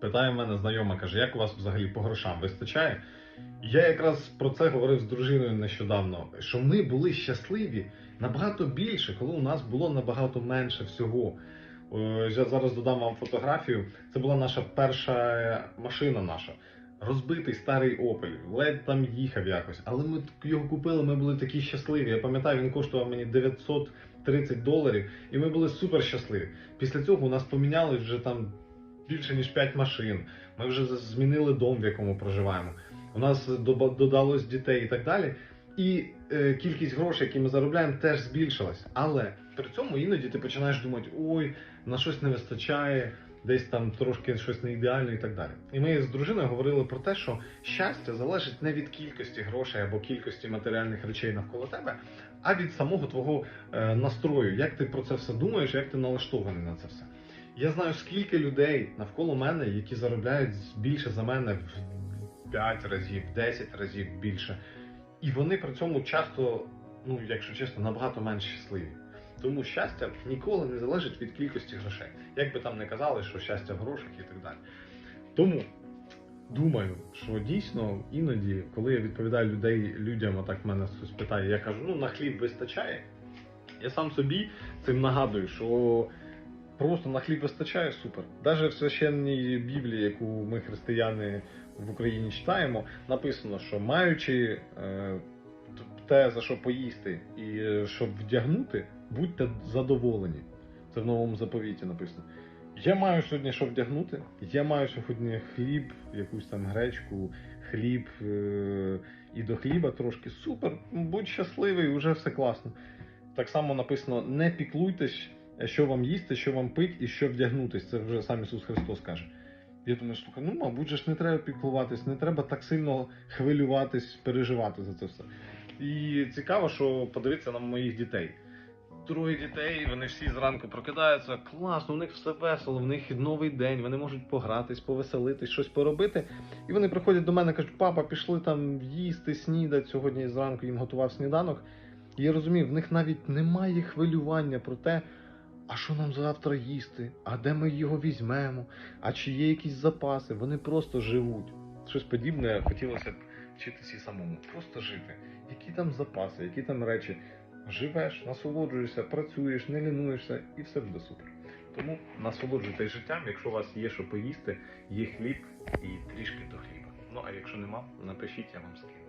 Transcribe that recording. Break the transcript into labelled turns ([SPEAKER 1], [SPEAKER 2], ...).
[SPEAKER 1] Питає мене знайома, каже, як у вас взагалі по грошам вистачає? Я якраз про це говорив з дружиною нещодавно, що ми були щасливі набагато більше, коли у нас було набагато менше всього. Е, Я зараз додам вам фотографію. Це була наша перша машина наша. Розбитий старий Opel, ледь там їхав якось, але ми його купили, ми були такі щасливі. Я пам'ятаю, він коштував мені 930 доларів, і ми були супер щасливі. Після цього у нас помінялось вже там більше ніж 5 машин. Ми вже змінили дом, в якому проживаємо. У нас додалось дітей і так далі. І е, кількість грошей, які ми заробляємо, теж збільшилась. Але при цьому іноді ти починаєш думати, ой, на щось не вистачає, десь там трошки щось не ідеально і так далі. І ми з дружиною говорили про те, що щастя залежить не від кількості грошей або кількості матеріальних речей навколо тебе, а від самого твого е, настрою, як ти про це все думаєш, як ти налаштований на це все. Я знаю, скільки людей навколо мене, які заробляють більше за мене в 5 разів, 10 разів більше. І вони при цьому часто, ну якщо чесно, набагато менш щасливі. Тому щастя ніколи не залежить від кількості грошей. Як би там не казали, що щастя в грошах і так далі. Тому думаю, що дійсно іноді, коли я відповідаю людей, людям, отак мене хтось питає, я кажу, ну на хліб вистачає. Я сам собі цим нагадую, що просто на хліб вистачає супер. Навіть в священній Біблії, яку ми християни в Україні читаємо, написано, що маючи е, те, за що поїсти і е, щоб вдягнути, будьте задоволені. Це в новому заповіті написано. Я маю сьогодні що вдягнути. Я маю сьогодні хліб, якусь там гречку, хліб е- і до хліба трошки супер. Будь щасливий, вже все класно. Так само написано: не піклуйтесь, що вам їсти, що вам пить і що вдягнутись. Це вже сам Ісус Христос каже. Я думаю, слухай, ну мабуть ж не треба піклуватись, не треба так сильно хвилюватись, переживати за це все. І цікаво, що подивитися на моїх дітей. Троє дітей, вони всі зранку прокидаються. Класно, у них все весело, в них новий день, вони можуть погратись, повеселитись, щось поробити. І вони приходять до мене, кажуть, папа, пішли там їсти, снідати. Сьогодні зранку їм готував сніданок. І я розумію, в них навіть немає хвилювання про те, а що нам завтра їсти, а де ми його візьмемо, а чи є якісь запаси. Вони просто живуть. Щось подібне хотілося б вчитися самому. Просто жити. Які там запаси, які там речі. Живеш, насолоджуєшся, працюєш, не лінуєшся і все буде супер. Тому насолоджуйтесь життям, якщо у вас є що поїсти, є хліб і трішки до хліба. Ну а якщо нема, напишіть, я вам скину.